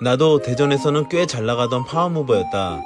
나도 대전에서는 꽤 잘 나가던 파워무버였다.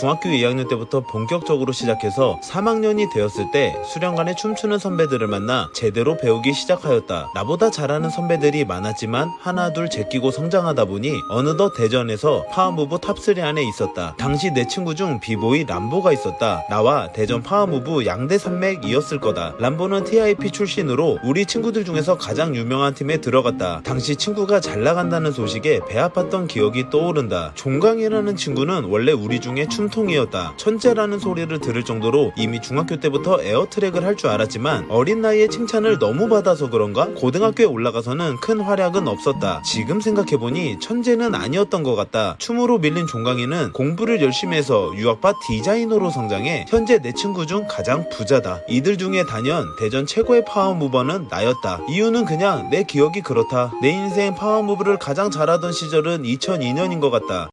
중학교 2학년 때부터 본격적으로 시작해서 3학년이 되었을 때 수련관에 춤추는 선배들을 만나 제대로 배우기 시작하였다. 나보다 잘하는 선배들이 많았지만 하나 둘 제끼고 성장하다 보니 어느덧 대전에서 파워무브 탑3 안에 있었다. 당시 내 친구 중 비보이 람보가 있었다. 나와 대전 파워무브 양대 산맥이었을 거다. 람보는 TIP 출신으로 우리 친구들 중에서 가장 유명한 팀에 들어갔다. 당시 친구가 잘 나간다는 소식에 배 아팠던 기억이 떠오른다. 종강이라는 친구는 원래 우리 중에 춤 통이었다. 천재라는 소리를 들을 정도로 이미 중학교 때부터 에어트랙을 할 줄 알았지만 어린 나이에 칭찬을 너무 받아서 그런가 고등학교에 올라가서는 큰 활약은 없었다. 지금 생각해보니 천재는 아니었던 것 같다. 춤으로 밀린 종강이는 공부를 열심히 해서 유학파 디자이너로 성장해 현재 내 친구 중 가장 부자다. 이들 중에 단연 대전 최고의 파워무버는 나였다. 이유는 그냥 내 기억이 그렇다. 내 인생 파워무브를 가장 잘하던 시절은 2002년인 것 같다.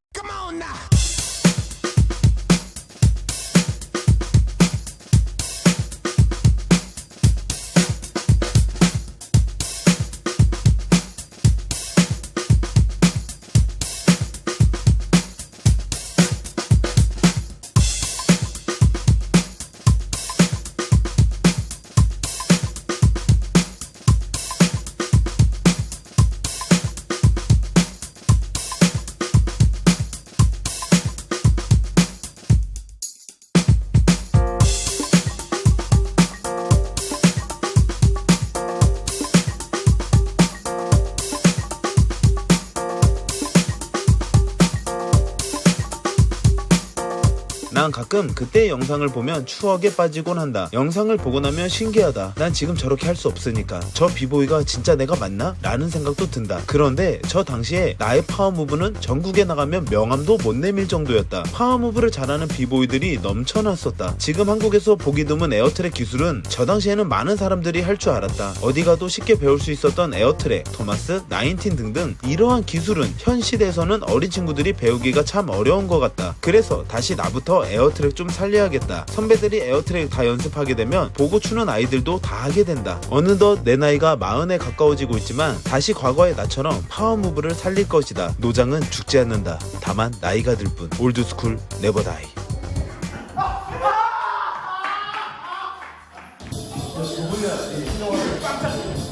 난 가끔 그때 영상을 보면 추억에 빠지곤 한다. 영상을 보고 나면 신기하다. 난 지금 저렇게 할 수 없으니까. 저 비보이가 진짜 내가 맞나? 라는 생각도 든다. 그런데 저 당시에 나의 파워무브는 전국에 나가면 명함도 못 내밀 정도였다. 파워무브를 잘하는 비보이들이 넘쳐났었다. 지금 한국에서 보기 드문 에어트랙 기술은 저 당시에는 많은 사람들이 할 줄 알았다. 어디 가도 쉽게 배울 수 있었던 에어트랙, 토마스, 나인틴 등등 이러한 기술은 현 시대에서는 어린 친구들이 배우기가 참 어려운 것 같다. 그래서 다시 나부터 에어트랙 좀 살려야겠다. 선배들이 에어트랙 다 연습하게 되면 보고 추는 아이들도 다 하게 된다. 어느덧 내 나이가 마흔에 가까워지고 있지만 다시 과거의 나처럼 파워무브를 살릴 것이다. 노장은 죽지 않는다. 다만 나이가 들 뿐. 올드스쿨 네버다이. 야,